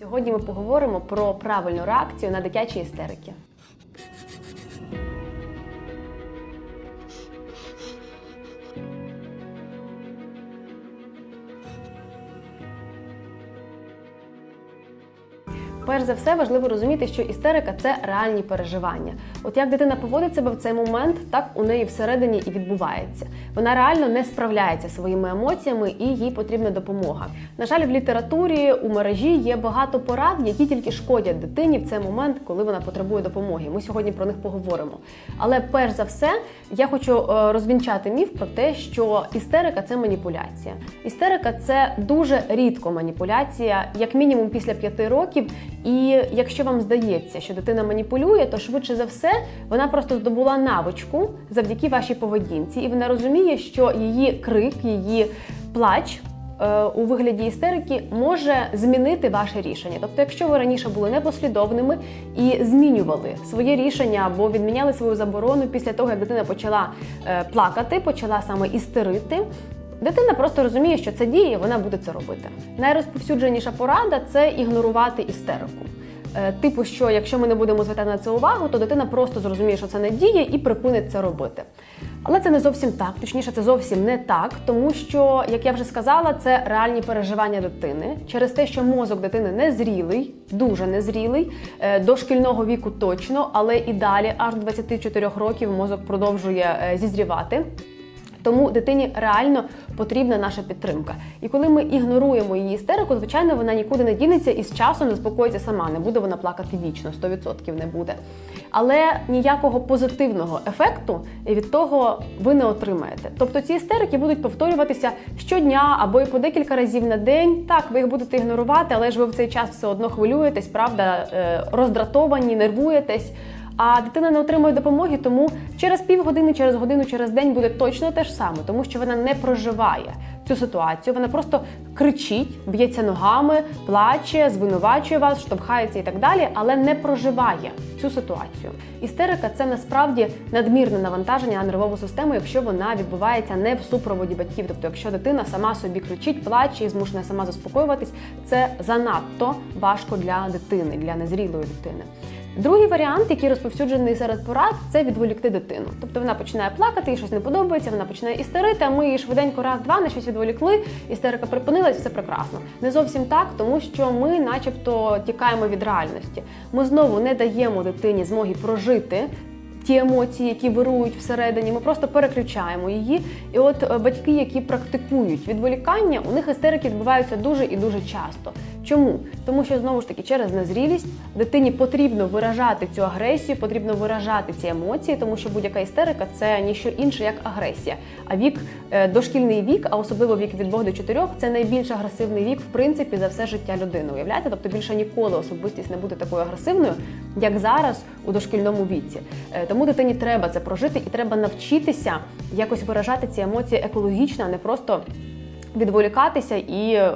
Сьогодні ми поговоримо про правильну реакцію на дитячі істерики. Перш за все важливо розуміти, що істерика це реальні переживання. От як дитина поводить себе в цей момент, так у неї всередині і відбувається. Вона реально не справляється своїми емоціями і їй потрібна допомога. На жаль, в літературі у мережі є багато порад, які тільки шкодять дитині в цей момент, коли вона потребує допомоги. Ми сьогодні про них поговоримо. Але перш за все, я хочу е, розвінчати міф про те, що істерика це маніпуляція. Істерика це дуже рідко маніпуляція, як мінімум після п'яти років. І якщо вам здається, що дитина маніпулює, то швидше за все вона просто здобула навичку завдяки вашій поведінці, і вона розуміє, що її крик, її плач. е, У вигляді істерики може змінити ваше рішення. Тобто, якщо ви раніше були непослідовними і змінювали своє рішення або відміняли свою заборону після того, як дитина почала е, плакати, почала саме істерити, Дитина просто розуміє, що це діє, вона буде це робити. Найрозповсюдженіша порада це ігнорувати істерику. Е, Типу, що якщо ми не будемо звертати на це увагу, то дитина просто зрозуміє, що це не діє, і припинить це робити. Але це не зовсім так, точніше, це зовсім не так, тому що, як я вже сказала, це реальні переживання дитини через те, що мозок дитини незрілий, дуже незрілий, е, до шкільного віку точно, але і далі, аж до 24 років, мозок продовжує е, зізрівати. Тому дитині реально потрібна наша підтримка. І коли ми ігноруємо її істерику, звичайно, вона нікуди не дінеться і з часом заспокоїться сама. Не буде вона плакати вічно, 100% не буде. Але ніякого позитивного ефекту від того ви не отримаєте. Тобто ці істерики будуть повторюватися щодня або і по декілька разів на день. Так, ви їх будете ігнорувати, але ж ви в цей час все одно хвилюєтесь, правда, е, роздратовані, нервуєтесь. А дитина не отримує допомоги, тому через півгодини, через годину, через день буде точно те ж саме, тому що вона не проживає цю ситуацію. Вона просто кричить, б'ється ногами, плаче, звинувачує вас, штовхається і так далі, але не проживає цю ситуацію. Істерика це насправді надмірне навантаження на нервову систему, якщо вона відбувається не в супроводі батьків. Тобто, якщо дитина сама собі кричить, плаче і змушена сама заспокоюватись, це занадто важко для дитини, для незрілої дитини. Другий варіант, який розповсюджений серед порад, це відволікти дитину. Тобто вона починає плакати, їй щось не подобається, вона починає істерити, а ми її швиденько раз-два на щось відволікли, істерика припинилась, все прекрасно. Не зовсім так, тому що ми, начебто, тікаємо від реальності. Ми знову не даємо дитині змоги прожити. Ті емоції, які вирують всередині, ми просто переключаємо її. І от е, батьки, які практикують відволікання, у них істерики відбуваються дуже і дуже часто. Чому? Тому що знову ж таки через незрілість дитині потрібно виражати цю агресію, потрібно виражати ці емоції, тому що будь-яка істерика це ніщо інше як агресія. А вік е, дошкільний вік, а особливо вік від 2 до 4, це найбільш агресивний вік, в принципі, за все життя людини. Уявляєте? Тобто більше ніколи особистість не буде такою агресивною, як зараз у дошкільному віці. Е, Тому дитині треба це прожити і треба навчитися якось виражати ці емоції екологічно, а не просто відволікатися і е,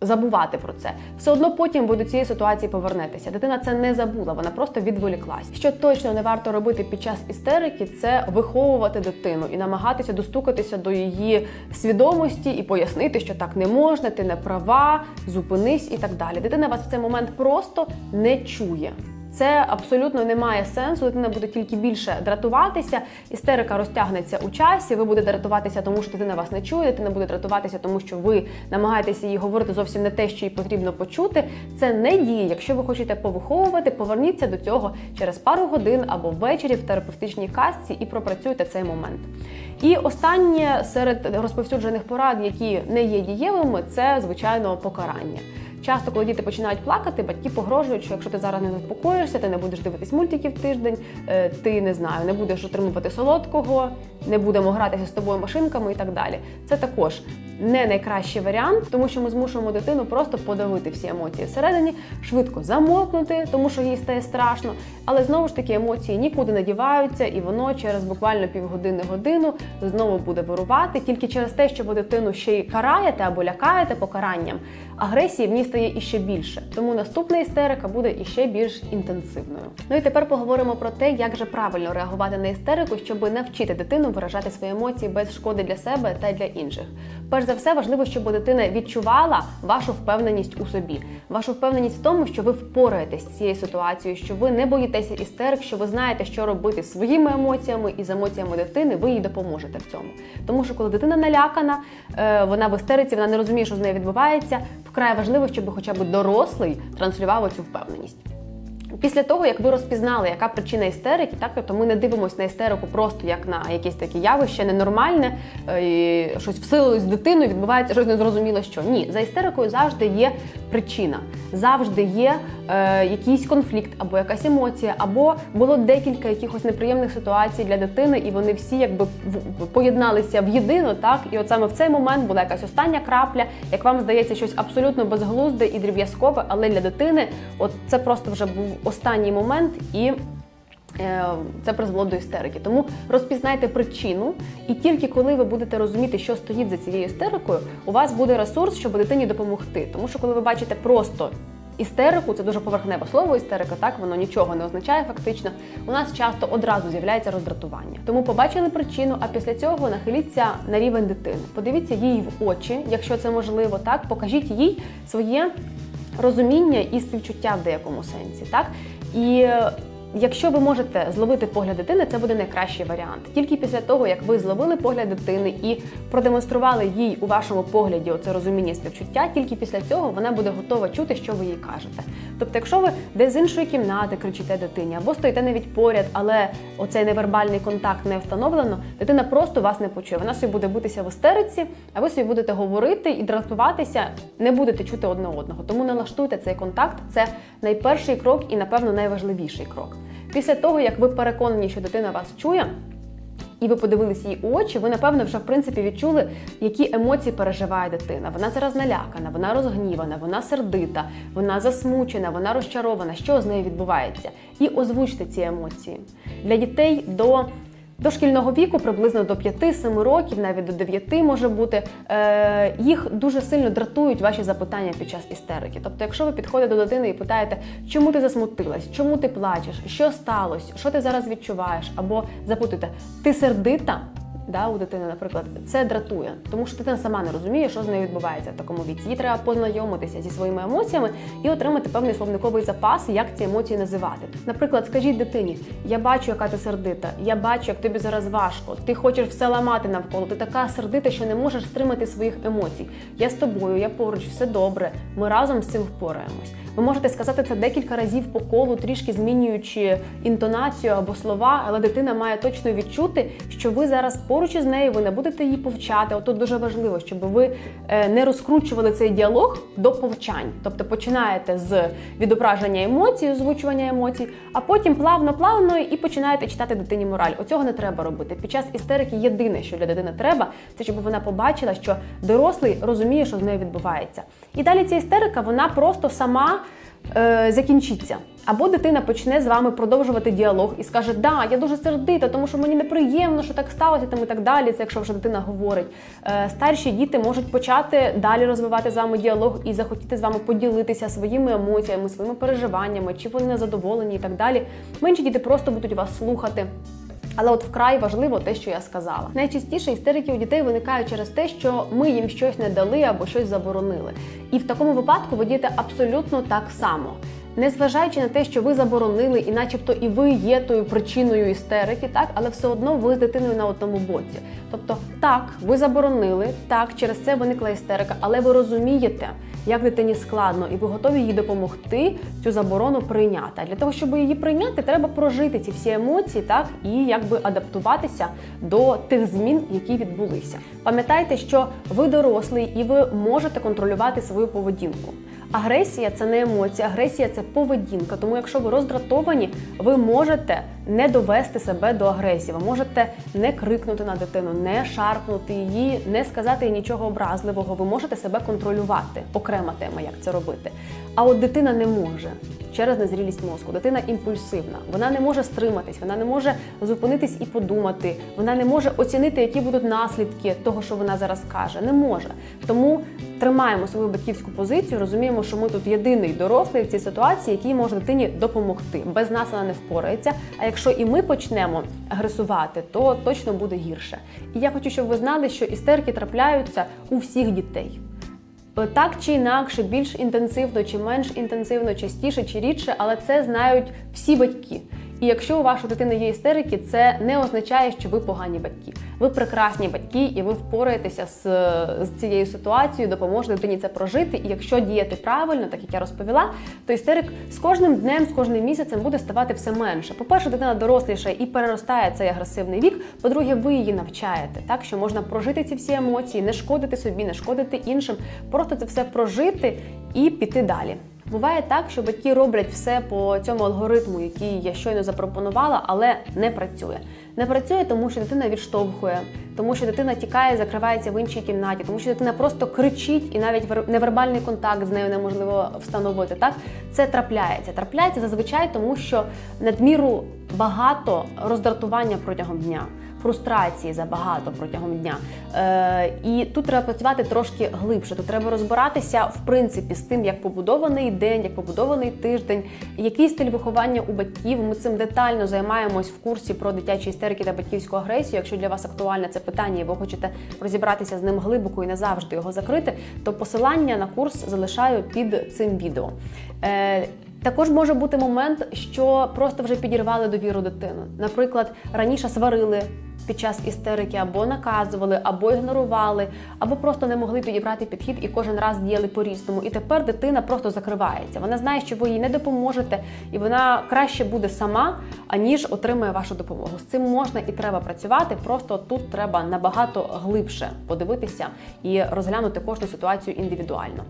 забувати про це. Все одно потім ви до цієї ситуації повернетеся. Дитина це не забула, вона просто відволіклась. Що точно не варто робити під час істерики, це виховувати дитину і намагатися достукатися до її свідомості і пояснити, що так не можна, ти не права, зупинись і так далі. Дитина вас в цей момент просто не чує. Це абсолютно не має сенсу. Дитина буде тільки більше дратуватися. Істерика розтягнеться у часі. Ви будете дратуватися, тому що дитина вас не чує. Дитина буде дратуватися, тому що ви намагаєтеся їй говорити зовсім не те, що їй потрібно почути. Це не діє. Якщо ви хочете повиховувати, поверніться до цього через пару годин або ввечері в терапевтичній касці і пропрацюйте цей момент. І останнє серед розповсюджених порад, які не є дієвими, це звичайно покарання. Часто, коли діти починають плакати, батьки погрожують, що якщо ти зараз не заспокоїшся, ти не будеш дивитись мультиків тиждень, е, ти не знаю, не будеш отримувати солодкого, не будемо гратися з тобою машинками і так далі. Це також не найкращий варіант, тому що ми змушуємо дитину просто подавити всі емоції всередині, швидко замовкнути, тому що їй стає страшно. Але знову ж таки емоції нікуди не діваються, і воно через буквально півгодини-годину знову буде вирувати тільки через те, що ви дитину ще й караєте або лякаєте покаранням. Агресії в ній стає іще більше, тому наступна істерика буде іще більш інтенсивною. Ну і тепер поговоримо про те, як же правильно реагувати на істерику, щоб навчити дитину виражати свої емоції без шкоди для себе та для інших. Перш за все, важливо, щоб дитина відчувала вашу впевненість у собі, вашу впевненість в тому, що ви впораєтесь з цією ситуацією, що ви не боїтеся істерик, що ви знаєте, що робити своїми емоціями і з емоціями дитини, ви їй допоможете в цьому. Тому що коли дитина налякана, е, вона в істериці, вона не розуміє, що з нею відбувається. Вкрай важливо, щоб хоча б дорослий транслював цю впевненість. Після того, як ви розпізнали, яка причина істерики, так тобто ми не дивимося на істерику просто як на якесь таке явище ненормальне, е, і щось всилилось з дитиною, відбувається щось незрозуміло що. Ні, за істерикою завжди є причина, завжди є е, якийсь конфлікт або якась емоція, або було декілька якихось неприємних ситуацій для дитини, і вони всі якби поєдналися в єдино, так і от саме в цей момент була якась остання крапля, як вам здається, щось абсолютно безглузде і дріб'язкове, але для дитини, от це просто вже був останній момент і. е, Це призвело до істерики. Тому розпізнайте причину, і тільки коли ви будете розуміти, що стоїть за цією істерикою, у вас буде ресурс, щоб дитині допомогти. Тому що коли ви бачите просто істерику, це дуже поверхневе слово істерика, так воно нічого не означає фактично. У нас часто одразу з'являється роздратування. Тому побачили причину, а після цього нахиліться на рівень дитини. Подивіться їй в очі, якщо це можливо, так покажіть їй своє розуміння і співчуття в деякому сенсі, так і. Якщо ви можете зловити погляд дитини, це буде найкращий варіант. Тільки після того, як ви зловили погляд дитини і продемонстрували їй у вашому погляді оце розуміння співчуття, тільки після цього вона буде готова чути, що ви їй кажете. Тобто, якщо ви десь з іншої кімнати кричите дитині, або стоїте навіть поряд, але оцей невербальний контакт не встановлено, дитина просто вас не почує. Вона собі буде бутися в істериці, а ви собі будете говорити і дратуватися, не будете чути одне одного. Тому налаштуйте цей контакт. Це найперший крок і, напевно, найважливіший крок. Після того, як ви переконані, що дитина вас чує, і ви подивилися їй у очі, ви напевно вже в принципі відчули, які емоції переживає дитина. Вона зараз налякана, вона розгнівана, вона сердита, вона засмучена, вона розчарована. Що з нею відбувається? І озвучте ці емоції для дітей до. До шкільного віку, приблизно до 5-7 років, навіть до 9 може бути, е, їх дуже сильно дратують ваші запитання під час істерики. Тобто, якщо ви підходите до дитини і питаєте, чому ти засмутилась, чому ти плачеш, що сталося, що ти зараз відчуваєш, або запитуєте, ти сердита? Да, у дитини, наприклад, це дратує, тому що дитина сама не розуміє, що з нею відбувається в такому віці. Їй треба познайомитися зі своїми емоціями і отримати певний словниковий запас, як ці емоції називати. Наприклад, скажіть дитині: я бачу, яка ти сердита, я бачу, як тобі зараз важко. Ти хочеш все ламати навколо. Ти така сердита, що не можеш стримати своїх емоцій. Я з тобою, я поруч, все добре. Ми разом з цим впораємось. Ви можете сказати це декілька разів по колу, трішки змінюючи інтонацію або слова, але дитина має точно відчути, що ви зараз поруч із нею, ви не будете її повчати. Отут дуже важливо, щоб ви е, не розкручували цей діалог до повчань. Тобто починаєте з відображення емоцій, озвучування емоцій, а потім плавно-плавно і починаєте читати дитині мораль. Оцього не треба робити. Під час істерики єдине, що для дитини треба, це щоб вона побачила, що дорослий розуміє, що з нею відбувається. І далі ця істерика, вона просто сама е, закінчиться. Або дитина почне з вами продовжувати діалог і скаже, да, я дуже сердита, тому що мені неприємно, що так сталося, там і так далі. Це якщо вже дитина говорить. Е, старші діти можуть почати далі розвивати з вами діалог і захотіти з вами поділитися своїми емоціями, своїми переживаннями, чи вони незадоволені і так далі. Менші діти просто будуть вас слухати. Але от вкрай важливо те, що я сказала. Найчастіше істерики у дітей виникають через те, що ми їм щось не дали або щось заборонили. І в такому випадку ви дієте абсолютно так само. Незважаючи на те, що ви заборонили, і начебто і ви є тою причиною істерики, так, але все одно ви з дитиною на одному боці. Тобто, так, ви заборонили, так, через це виникла істерика, але ви розумієте, як дитині складно, і ви готові їй допомогти цю заборону прийняти. А для того, щоб її прийняти, треба прожити ці всі емоції, так і якби адаптуватися до тих змін, які відбулися. Пам'ятайте, що ви дорослий і ви можете контролювати свою поведінку. Агресія це не емоція, агресія це поведінка. Тому, якщо ви роздратовані, ви можете не довести себе до агресії. Ви можете не крикнути на дитину, не шарпнути її, не сказати їй нічого образливого. Ви можете себе контролювати. Окрема тема, як це робити. А от дитина не може. Через незрілість мозку. Дитина імпульсивна, вона не може стриматись, вона не може зупинитись і подумати, вона не може оцінити, які будуть наслідки того, що вона зараз каже. Не може. Тому тримаємо свою батьківську позицію, розуміємо, що ми тут єдиний дорослий в цій ситуації, який може дитині допомогти. Без нас вона не впорається. А якщо і ми почнемо агресувати, то точно буде гірше. І я хочу, щоб ви знали, що істерики трапляються у всіх дітей. Так чи інакше, більш інтенсивно чи менш інтенсивно, частіше чи рідше, але це знають всі батьки. І якщо у вашої дитини є істерики, це не означає, що ви погані батьки. Ви прекрасні батьки, і ви впораєтеся з, з цією ситуацією, допоможете дитині це прожити. І якщо діяти правильно, так як я розповіла, то істерик з кожним днем, з кожним місяцем буде ставати все менше. По-перше, дитина доросліша і переростає цей агресивний вік. По-друге, ви її навчаєте, так що можна прожити ці всі емоції, не шкодити собі, не шкодити іншим, просто це все прожити і піти далі. Буває так, що батьки роблять все по цьому алгоритму, який я щойно запропонувала, але не працює. Не працює, тому що дитина відштовхує, тому що дитина тікає, закривається в іншій кімнаті, тому що дитина просто кричить, і навіть вер- невербальний контакт з нею неможливо встановити. Так це трапляється. Трапляється зазвичай, тому що надміру багато роздратування протягом дня. Фрустрації забагато протягом дня. Е, і тут треба працювати трошки глибше. Тут треба розбиратися в принципі з тим, як побудований день, як побудований тиждень, який стиль виховання у батьків. Ми цим детально займаємось в курсі про дитячі істерики та батьківську агресію. Якщо для вас актуальне це питання, і ви хочете розібратися з ним глибоко і назавжди його закрити, то посилання на курс залишаю під цим відео. Е, також може бути момент, що просто вже підірвали довіру дитини. Наприклад, раніше сварили під час істерики, або наказували, або ігнорували, або просто не могли підібрати підхід і кожен раз діяли по-різному. І тепер дитина просто закривається. Вона знає, що ви їй не допоможете, і вона краще буде сама, аніж отримує вашу допомогу. З цим можна і треба працювати. Просто тут треба набагато глибше подивитися і розглянути кожну ситуацію індивідуально.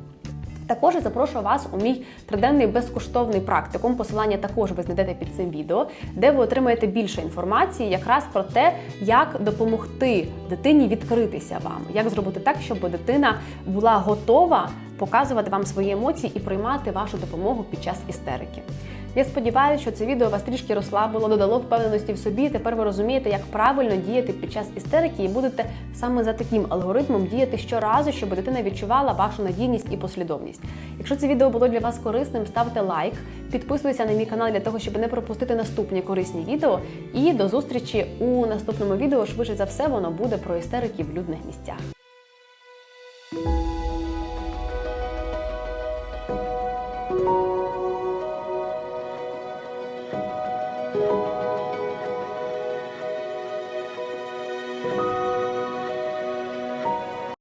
Також запрошую вас у мій триденний безкоштовний практикум. Посилання також ви знайдете під цим відео, де ви отримаєте більше інформації якраз про те, як допомогти дитині відкритися вам, як зробити так, щоб дитина була готова показувати вам свої емоції і приймати вашу допомогу під час істерики. Я сподіваюся, що це відео вас трішки розслабило, додало впевненості в собі. Тепер ви розумієте, як правильно діяти під час істерики, і будете саме за таким алгоритмом діяти щоразу, щоб дитина відчувала вашу надійність і послідовність. Якщо це відео було для вас корисним, ставте лайк, підписуйтеся на мій канал для того, щоб не пропустити наступні корисні відео. І до зустрічі у наступному відео. Швидше за все, воно буде про істерики в людних місцях.